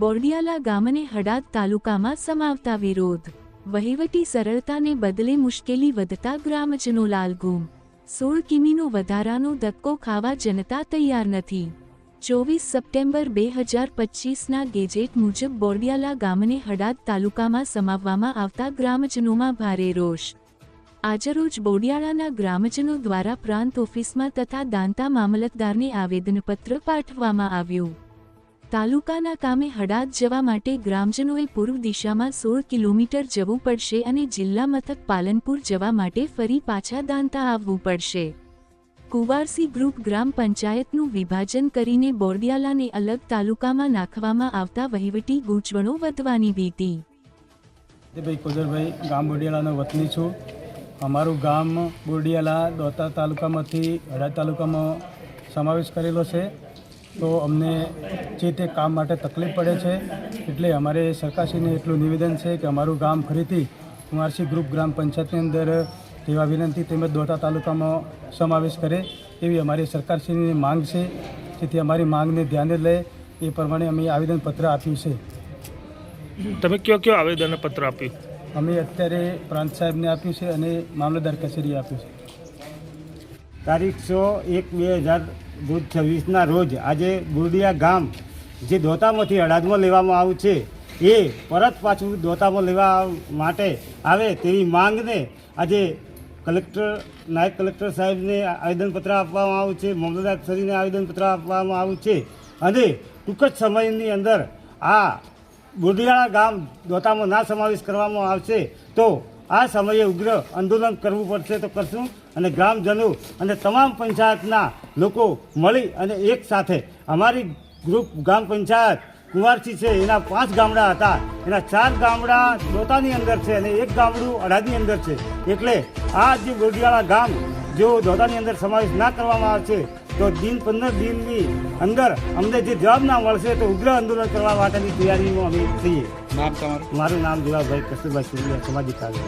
બોરડિયાલા ગામને હડાદ તાલુકામાં સમાવતા વિરોધ. વહીવટી સરળતાને બદલે મુશ્કેલી વધતા ગ્રામજનો લાલગુમ સોળ કિમીનો વધારાનો ધક્કો ખાવા જનતા તૈયાર નથી. ચોવીસ સપ્ટેમ્બર બે હજાર પચીસના ગેજેટ મુજબ બોરડિયાલા ગામને હડાદ તાલુકામાં સમાવવામાં આવતા ગ્રામજનોમાં ભારે રોષ. આજરોજ બોડિયાળાના ગ્રામજનો દ્વારા પ્રાંત ઓફિસમાં તથા દાંતા મામલતદારને આવેદનપત્ર પાઠવવામાં આવ્યું. તાલુકાના કામે હડાદ જવા માટે ગ્રામજનોએ પૂર્વ દિશામાં સોળ કિલોમીટર જવું પડશે અને જિલ્લા મથક પાલનપુર જવા માટે ફરી પાછા દાંતા આવવું પડશે. કુવારસી ગ્રુપ ગ્રામ પંચાયતનું વિભાજન કરીને બોરડિયાલાને અલગ તાલુકામાં નાખવામાં આવતા વહીવટી ગૂંચવણો વધવાની ભીતિ. ભાઈ કોદરભાઈ, ગામ બોડિયાલાનો વતની છું. અમારું ગામ બોરડિયાલા દોતા તાલુકામાંથી હડા તાલુકામાં સમાવેશ કરેલો છે. તો અમને જે તે કામ માટે તકલીફ પડે છે એટલે અમારે સરકારશ્રીને એટલું નિવેદન છે કે અમારું ગામ ફરીથી કુંવારસી ગ્રુપ ગ્રામ પંચાયતની અંદર તેવા વિનંતી તેમજ દોટા તાલુકામાં સમાવેશ કરે એવી અમારી સરકારશ્રીની માંગ છે. જેથી અમારી માંગને ધ્યાને લે એ પ્રમાણે અમે આવેદનપત્ર આપ્યું છે. તમે કયો કયો આવેદન પત્ર આપ્યું? અમે અત્યારે પ્રાંત સાહેબને આપ્યું છે અને મામલતદાર કચેરીએ આપ્યું છે. તારીખ સો એક બે હજાર રોજ છવ્વીસના રોજ આજે બુરડિયા ગામ જે દોતામાંથી અડાજમાં લેવામાં આવ્યું છે, એ પરત પાછું દોતામાં લેવા માટે આવે તેવી માંગને આજે કલેક્ટર, નાયબ કલેક્ટર સાહેબને આવેદનપત્ર આપવામાં આવ્યું છે મામલતદાર શ્રીને આવેદનપત્ર આપવામાં આવ્યું છે. અને ટૂંક જ સમયની અંદર આ બોડિયાળા ગામ દોતામાં ના સમાવેશ કરવામાં આવશે, તો આ સમયે ઉગ્ર આંદોલન કરવું પડશે તો કરશું. અને ગ્રામજનો અને તમામ પંચાયતના લોકો મળી અને એક સાથે અમારી ગ્રુપ ગ્રામ પંચાયત કુંવારસી છે. એના પાંચ ગામડા હતા. એના ચાર ગામડા દોતાની અંદર છે અને એક ગામડું અડાદની અંદર છે. એટલે આ જે બોડિયાળા ગામ જો દોતાની અંદર સમાવેશ ના કરવામાં આવશે તો દિન પંદર દિનની અંદર અમને જે જવાબ ના મળશે તો ઉગ્ર આંદોલન કરવા માટેની તૈયારીમાં અમે છીએ. મારું નામ જુલાભાઈ કસ્તુરભાઈ સુરિયા સામાજિક કાર્ય